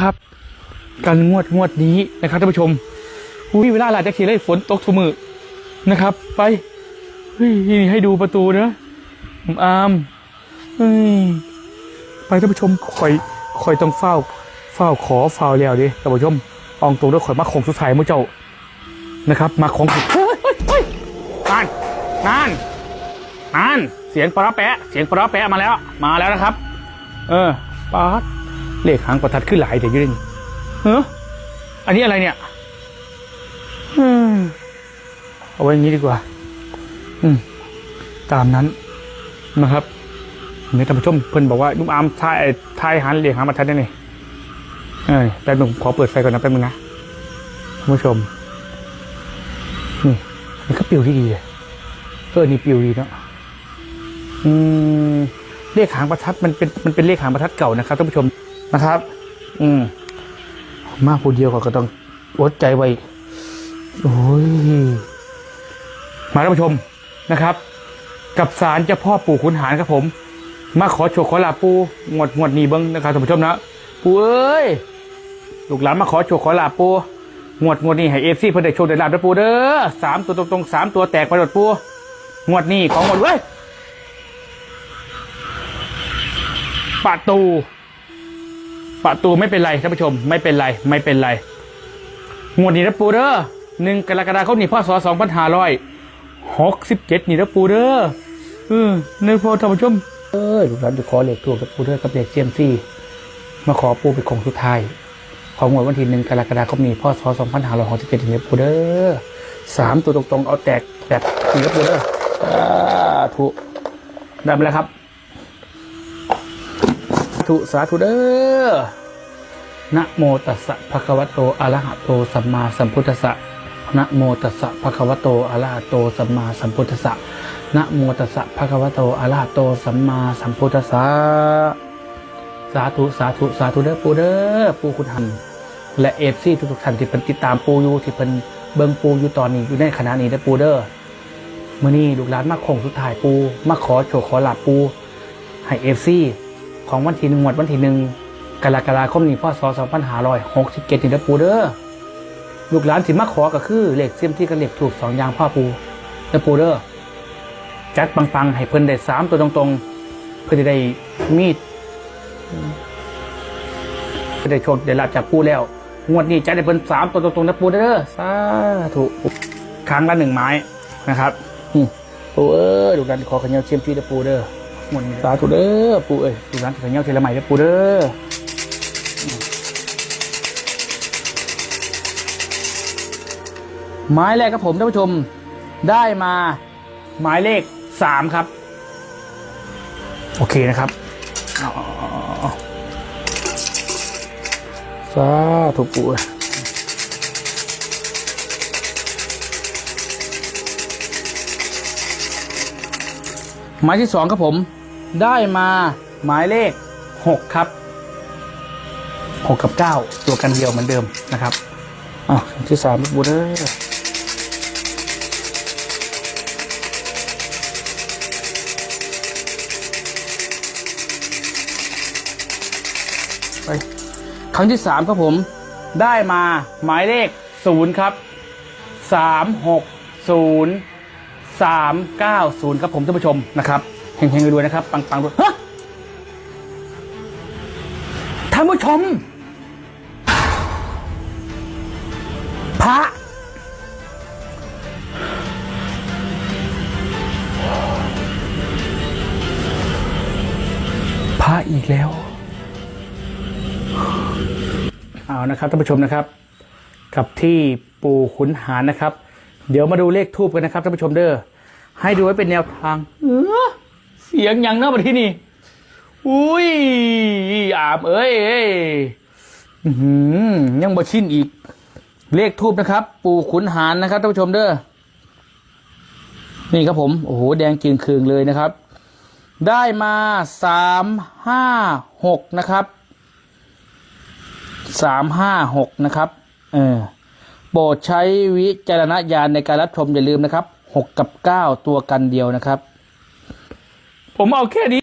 นะครับ การงวดงวดนี้นะครับท่านผู้ชมอุ้ยเวลาหลายจะขียนเลยฝนตกทุมือนะครับ ไปเฮ้ยนี่ให้ดูประตูนะผมอามเฮ้ยไปท่านผู้ชมคอยคอยต้องเฝ้า เฝ้าขอเฝ้าแล้วดิท่านผู้ชมอองตรงด้วยข่อยมาของสุดท้ายมื้อเจ้านะครับ มาของสุดเฮ้ยเฮ้ยเฮ้ยนานนานนานเสียงปลาร้าแปะ เสียงปลาร้าแปะมาแล้ว มาแล้วนะครับ เออปาด เลขหางประทัดขึ้นหลายแต่ยืนเฮ้ออันนี้อะไรเนี่ยอืมเอาไว้อย่างนี้ดีกว่า อืม ตามนั้นนะครับเนี่ยท่านผู้ชมเพิ่นบอกว่าลุงอามทายทายหันเลขหางประทัดได้นี่เออแป๊บนึงขอเปิดไฟก่อนนะแป๊บนึงนะท่านผู้ชม นี่นี่ก็ปิวที่ดีเลยเออนี่ปิวดีเนาะอืมเลขหางประทัดมันเป็นมันเป็นเลขหางประทัดเก่านะครับท่านผู้ชม นะครับ อืม มาผู้เดียวก็ต้องอดใจไว้โอ้ยมาท่านผู้ชมนะครับ กับสารเจ้าพ่อปู่ขุนหารครับผม มาขอโชคขอลาปูงวดงวดนี้เบิ้งนะครับท่านผู้ชมนะปูเอ้ยลูกหลานมาขอโชคขอลาปูงวดงวดนี้ให้เอฟซีเพิ่อนได้โชคได้ลาบนะปูเด้อสามตัวตรงๆสามตัวแตกไปหมดปูงวดนี้ของหมดเว้ยประตู ประตูไม่เป็นไรท่านผู้ชม ไม่เป็นไรไม่เป็นไร งวดนี้นะปูเด้อหนึ่งกรกฎาคมนี้พศสองพันห้าร้อยหกสิบเจ็ดนี่นะปูเด้อเออในพอท่านผู้ชมเออลูกหลานจะขอเลขตัวกับปูเด้อกับเลขเซียมซี่มาขอปูเป็นของสุดท้ายของงวดวันที่หนึ่งกรกฎาคมนี้พศสองพันห้าร้อยหกสิบเจ็ดนี่นะปูเด้อสามตัวตรงๆเอาแตกแบบนี่นะปูเด้อสาธุได้มาแล้วครับ ธุสาธุเด้อนะโมตัสสะภะคะวะโตอะระหะโตสัมมาสัมพุทธัสสะนะโมตัสสะภะคะวะโตอะระหะโตสัมมาสัมพุทธัสสะนะโมตัสสะภะคะวะโตอะระหะโตสัมมาสัมพุทธัสสะสาธุสาธุสาธุเด้อปูเด้อปูคุณหันและเอฟซีทุกๆท่านที่เป็นติดตามปูอยู่ที่เป็นเบิ่งปูอยู่ตอนนี้อยู่ในขณะนี้เด้อปูเด้อมื่อนี้ลูกหลานมาคงสุดท้ายปูมาขอโชคขอลาบปูให้เอฟซี ของวันที่หนึ่งงวดวันที่หนึ่งกรกฎาคมนี้พศสองพันห้าร้อยหกสิบเจ็ดนี่นะปูเด้อลูกหลานสิมาขอก็คือเลขเสียมที่กับเลขถูกสองอย่างพ่อปูนะปูเด้อจัดปังๆให้เพิ่นได้สามตัวตรงๆ เพื่อจะได้มีดเพื่อได้โชคได้ลาบจากปูแล้ว งวดนี้จัดให้เพิ่นสามตัวตรงๆนะปูเด้อสาธุครั้งละหนึ่งไม้นะครับนี่ปูเอ้ยลูกหลานขอขยันเสียมที่นะปูเด้อ หมดสาธุเด้อปูเอ้ยดูร้านถึงเงี้ยเทละใหม่เด้อปูเด้อหมายแรกครับผมท่านผู้ชมได้มาหมายเลขสามครับ โอเคนะครับสาธุปู่เอ้ยหมายที่สองครับผม ได้มาหมายเลขหกครับหกกับเก้าตัวกันเดียวเหมือนเดิมนะครับอะที่สามบูเดอร์ไปครั้งที่สามครับผม ได้มาหมายเลขศูนย์ครับสามหกศูนย์สามเก้าศูนย์ครับผมท่านผู้ชมนะครับ เฮงๆด้วยนะครับ ปังๆด้วยฮะท่านผู้ชม พระ พระอีกแล้ว เอานะครับท่านผู้ชมนะครับ กับที่ปู่ขุนหารนะครับ เดี๋ยวมาดูเลขทูบกันนะครับท่านผู้ชมเด้อให้ดูไว้เป็นแนวทาง เออ เสียงยังเนาะมาที่นี่ อุ้ยอามเอ้ยยังบ่ชินอีก เลขทูบนะครับ ปู่ขุนหารนะครับท่านผู้ชมเด้อ นี่ครับผม โอ้โห แดงเกรียงคืงเลยนะครับ ได้มาสามห้าหกนะครับ สามห้าหกนะครับ เออ โปรดใช้วิจารณญาณในการรับชมอย่าลืมนะครับหกกับเก้าตัวกันเดียวนะครับ ผมเอาแค่นี้